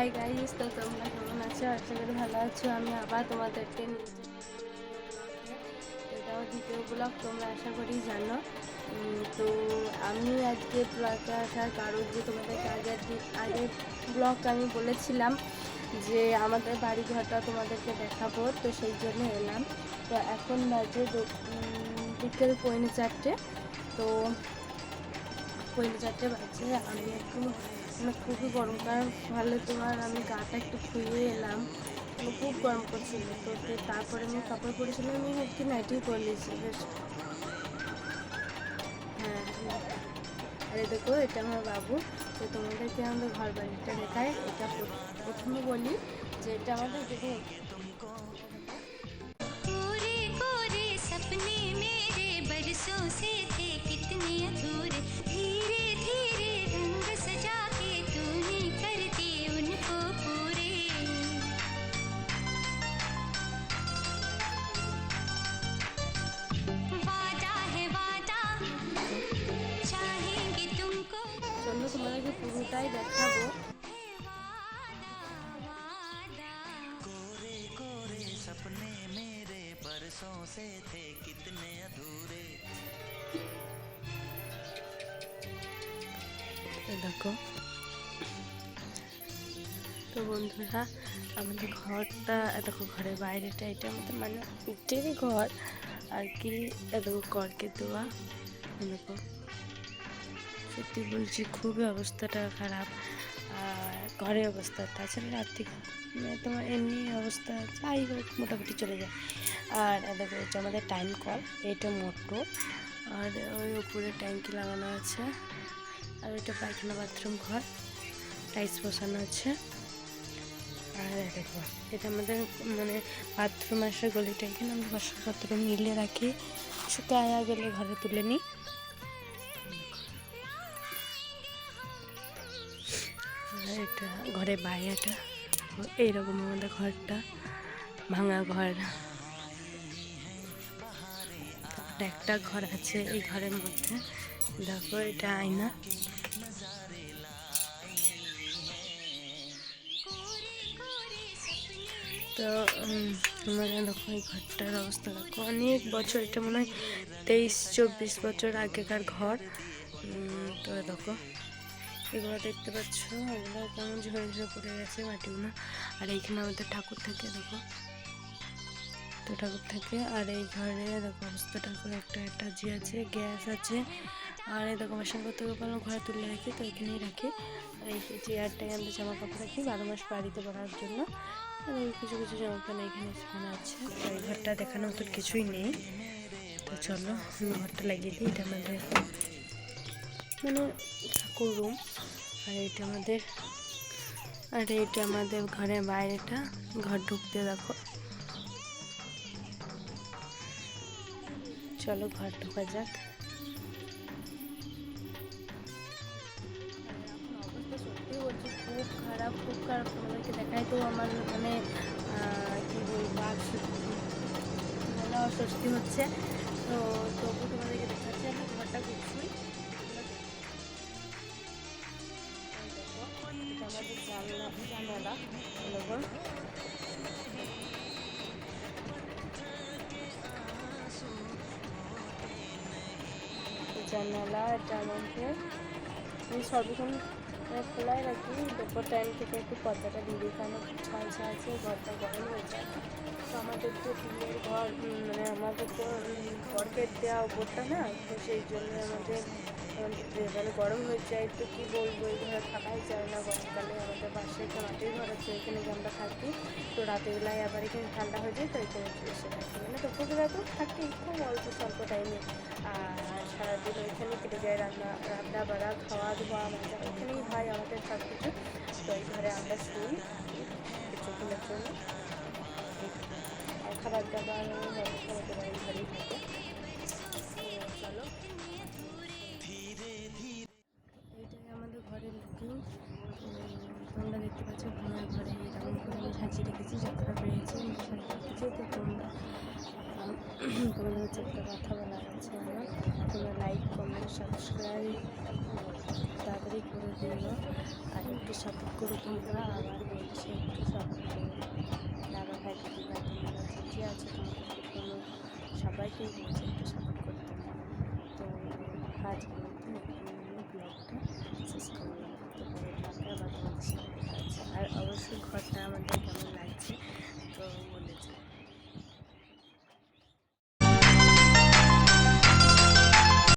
Hi guys তো তোমরা কেমন আছো? আশা করি ভালো আছো। আমি আবার তোমাদেরকে নিয়ে চলে এসেছি। এটা আমার দ্বিতীয় ব্লগ, তোমরা আশা করি জানো। তো আমি আজকে ব্লগে আসার কারণ যে তোমাদেরকে আগের আগের ব্লগ আমি বলেছিলাম যে আমাদের বাড়ি ঘরটা তোমাদেরকে দেখাবো, তো সেই জন্য এলাম। তো এখন বাজে বিকেল পৌনে চারটে। তো পৌনে চারটে বাজে। আমি একটু মানে খুবই গরম, কারণ ফলে তোমার আমি গাটা একটু ধুয়ে এলাম। মানে খুব গরম করছিল তো তারপরে আমি কাপড় পরেছিলাম, আমি একটু নাইটি নিয়েছি, বেশ। হ্যাঁ হ্যাঁ। আরে দেখো, এটা আমার বাবু, তো তোমাদেরকে আমাদের ঘর বাড়িটা দেখায়? এটা প্রথমে বলি যে এটা আমাদের দেখো চলো তোমাদেরকে পুরোটাই দেখাবো है वादा वादा कोरे कोरे सपने मेरे बरसों से थे कितने अधूरे এই দেখো তো বন্ধুরা আমাদের ঘরটা এ দেখো ঘরের বাইরেটা এটা আমাদের মানে ইটেরই ঘর আর কি এ দেখো করকে দেওয়া এ দেখো সত্যি বলছি, খুবই অবস্থাটা খারাপ। ঘরের অবস্থা, তাছাড়া আর্থিক মানে তোমার এমনি অবস্থা, যাই হোক, মোটামুটি চলে যায়। আর দেখো এটা আমাদের টাইম কল এটা মোটো। আর ওই উপরে ট্যাঙ্কি লাগানো আছে। আর এটা পায়খানা বাথরুম ঘর টাইলস বসানো আছে। আর দেখো, এটা আমাদের মানে বাথরুম আসে গলিটা এখানে আমরা বাসনপত্র মিলে রাখি। শুকায়া গেলে ঘরে তুলে নিই। এটা ঘরের বাইরেটা, এইরকম আমাদের ঘরটা, ভাঙা ঘর। একটা ঘর আছে এই ঘরের মধ্যে। দেখো, এটা আয়না। তো মানে দেখো, এই ঘরটার অবস্থা দেখো। অনেক বছর, এটা মনে হয় তেইশ, চব্বিশ বছর আগেকার ঘর। তো দেখো। এগুলো দেখতে পাচ্ছ? এগুলো কেমন ঝরে ঝরে পড়ে গেছে মাটিগুলো। আর এইখানে আমাদের ঠাকুর থাকে, দেখো। তো ঠাকুর থাকে, আর এই ঘরে দেখো অবস্থাটা করে একটা টাজি আছে, গ্যাস আছে। আর এই দেখো বাসনপত্র কোনো ঘরে তুলে রাখি, তো এখানেই রাখি। আর এই চেয়ারটায় আমরা জামা কাপড় রাখি, বারো মাস বাড়িতে পড়ার জন্য। আর কিছু কিছু জামা কাপড় এখানে সেখানে আছে এই ঘরটা দেখানো তো কিছুই নেই। তো চলো, ঘরটা লাগিয়ে দিই, এটা আমাদের মানে ঠাকুর রুম আর এটা আমাদের, আর এটা আমাদের ঘরের বাইরেটা। ঘর ঢুকতে দেখো। চলো ঘর ঢোকা যাক। খুব খারাপ খুব খারাপ। তোমাদেরকে দেখাই তো আমার মানে কি বলব অস্বস্তি হচ্ছে। তো তবু জানালা দেখো জানালা এটা আমাদের আমি সর্বক্ষণ খোলাই রাখি। দুপুর টাইম থেকে একটু পর্দাটা দিয়ে দিই, কারণ ছাল আছে, ঘরটা গরম হয়ে যায়। তো আমাদের তো টিনের ঘর মানে আমাদের তো কর্পেট দেওয়া উপরটা না, তো সেই জন্য আমাদের মানে গরম হয়ে যায়। তো কী বলব, এই ঘরে থাকাই যায়। আছে, এখানে যে আমরা থাকি। তো রাতের বেলায় আবার এখানে ঠান্ডা হয়ে যায়, তো এখানে এসে থাকি। মানে দুপুরবেলাতেও থাকি, খুব অল্প স্বল্প টাইমে আর সারাদিন ওইখানে কেটে যায় রান্না রান্না বাড়া খাওয়া ধোয়া মজা ওখানেই হয় আমাদের সব কিছু তো এই ঘরে আমরা শুই, কিছুক্ষণের জন্য। খাবার দাবার ব্যবস্থা ঘরেই থাকে। চলো। এইটাই আমাদের ঘরের লুকিং তোমরা দেখতে পাচ্ছ ভাঙা ঘরে এরকম করে আমি সাজিয়ে রেখেছি, যতটা পেরেছি, আমি সাজিয়ে রেখেছি। তো তোমরা তোমাদের হচ্ছে একটা কথা বলার আছে আমার। তোমরা লাইক কমেন্ট সাবস্ক্রাইব তাড়াতাড়ি করে দিও। আর একটু সাপোর্ট করো তোমরা, আবার বলছি একটু সাপোর্ট করো। দাদা ভাই, দিদি ভাই তোমরা যে আছে তোমাদেরকে কোনো সবাইকেই বলছি একটু সাপোর্ট করতে তো আজ বলতে ব্লগটা শেষ করলাম তো পরে ব্লগটা আবার তোমাদের সাথে দেখা হচ্ছে। আর অবশ্যই ঘরটা আমাদের